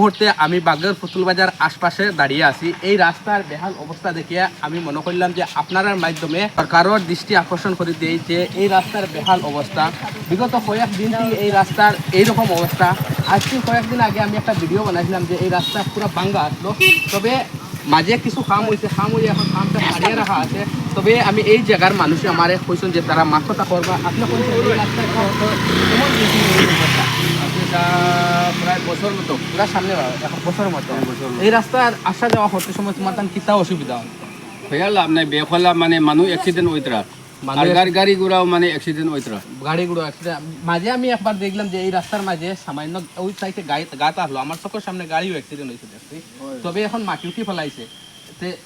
মুহূর্তে আমি বাগের পুতুল বাজার আশপাশে দাঁড়িয়ে আছি। এই রাস্তার বেহাল অবস্থা দেখিয়া আমি মনে করলাম যে আপনার মাধ্যমে সরকারের দৃষ্টি আকর্ষণ করে দিই যে এই রাস্তার বেহাল অবস্থা। বিগত কয়েকদিন থেকে এই রাস্তার এইরকম অবস্থা। আজকে কয়েকদিন আগে আমি একটা ভিডিও বানাইছিলাম যে এই রাস্তা পুরো ভাঙ্গা আসলো। তবে মাঝে কিছু খাম হয়েছে খাম হয়ে এখন খামটা হারিয়ে রাখা আছে। তবে আমি এই জায়গার মানুষে আমার কইছেন যে তারা মাথা করবা। আপনি কইছেন এই রাস্তার কেমন বেশি অবস্থা এটা প্রায় বছর মতো পুরা সামনে এখন বছর মতো। এই রাস্তার আসা যাওয়া হতে সময় তোমার তান কিতা অসুবিধা হয়। হইয়া লাভ নাই বেফলা মানে মানুহ এক্সিডেন্ট হইতরা গাড়ি গাড়ি ঘোড়াও মানে এক্সিডেন্ট হইতরা গাড়িগুলো অ্যাক্সিডেন্ট মাঝে আমি একবার দেখলাম যে এই রাস্তার মাঝে সামান্য ওই সাইডে গাত আসলো আমার চোখের সামনে গাড়িও অ্যাক্সিডেন্ট হয়েছে তবে এখন মাটিও কি ফেলাইছে।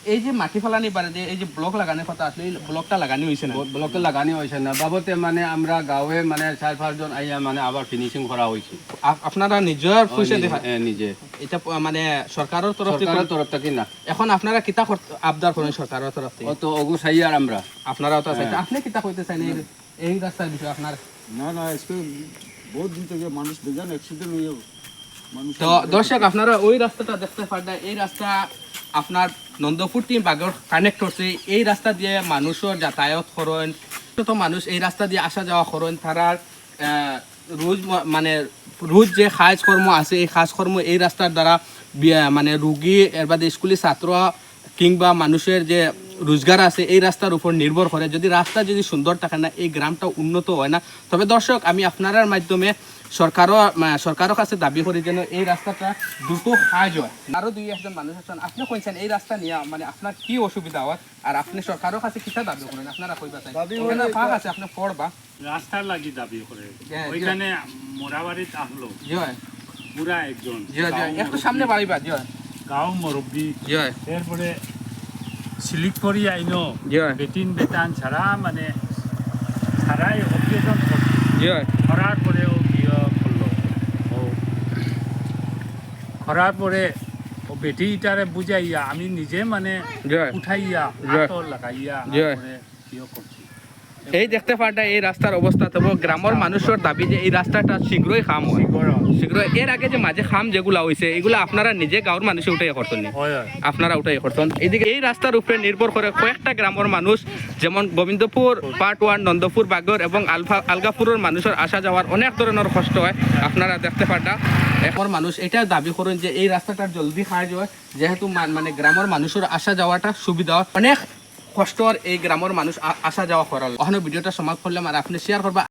এই যে মাটি ফেলানি পারে যে এই যে ব্লক লাগানোর কথা আসলে এই ব্লকটা লাগানি হয়েছে না ব্লকে লাগানি হয়েছে না বাবতে মানে আমরা গাঁৱে মানে চার পাঁচজন আইয়া মানে আবার ফিনিশিং করা হয়েছে আপ- আপনারা নিজের পয়সা দেখা নিজে। এটা মানে সরকারের তরফ থেকে তরফ থেকে না। এখন আপনারা কিতা আবদার করেন সরকারের তরফ থেকে? অত অগু সাইয়ার আমরা। আপনারাও তো চাইছেন আপনি কিতা কইতে চান এই- এই রাস্তার বিষয়ে আপনার না না আজকে বহুত দিন থেকে মানুষ বেজান অ্যাক্সিডেন্ট হয়ে তো দর্শক আপনারা ওই রাস্তাটা দেখতে পারেন এই রাস্তা আপনার নন্দপুর টিম বাগর কানেক্ট করছে এই রাস্তা দিয়ে মানুষের যাতায়াত করেন তো মানুষ এই রাস্তা দিয়ে আসা যাওয়া করেন তারা রোজ মানে রোজ যে কাজ কর্ম আছে, এই কাজ কর্ম এই রাস্তার দ্বারা মানে রুগী এর বাদে স্কুলি ছাত্র কিংবা মানুষের যে রোজগার আছে, এই রাস্তার উপর নির্ভর করে যদি রাস্তা যদি সুন্দর থাকে না, এই গ্রামটা উন্নত হয় না, তবে দর্শক আমি আপনার মাধ্যমে সরকারও সরকারের কাছে দাবি করি যেন এই রাস্তাটা দ্রুত কাজ হয়। আরও দুই একজন মানুষ আছেন আপনি কইছেন এই রাস্তা নিয়ে মানে আপনার কি অসুবিধা হয়? আর আপনি সরকারের কাছে কিটা দাবি করেন আপনারা কইবা চাই ওখানে ফাঁক আছে আপনি পড়বা রাস্তার লাগি দাবি করে ওইখানে মোরাবাড়িত আসলো পুরা একজন। হয় হয়। একটু সামনে বাড়িবা জি হয় গাঁও মুরব্বী জি হয় এরপরে করি আইনো। জি বেটিন বেটান ছাড়া মানে ছাড়াই অভিযোজন করার পরেও বিয়ে করল ও করার পরে ও বেটিটারে বুঝাইয়া আমি নিজে মানে উঠাইয়া। লাগাইয়া। করছি। এই দেখতে পারটা এই রাস্তার অবস্থা। তবে গ্রামের মানুষের দাবি যে এই রাস্তাটা শীঘ্রই খাম হয়। শীঘ্র এর আগে যে মাঝে খাম যেগুলা হয়েছে এগুলা আপনারা নিজে গাঁৱৰ মানুষে উঠাই করতেন আপনারা উঠাই করতেন এইদিকে এই রাস্তার উপরে নির্ভর করে কয়েকটা গ্রামের মানুষ যেমন গোবিন্দপুর পার্ট ওয়ান নন্দপুর বাগর এবং আলফা আলগাপুরের মানুষের আসা যাওয়ার অনেক ধরনের কষ্ট হয়। আপনারা দেখতে পারটা এখন মানুষ এটা দাবি করেন যে এই রাস্তাটা জলদি খাওয়া যায় যেহেতু মানে গ্রামের মানুষের আসা যাওয়াটা সুবিধা অনেক কষ্টর এই গ্রামের মানুষ আসা যাওয়া করার ওখানে ভিডিওটা সমাপ্ত করলাম আর আপনি শেয়ার করবা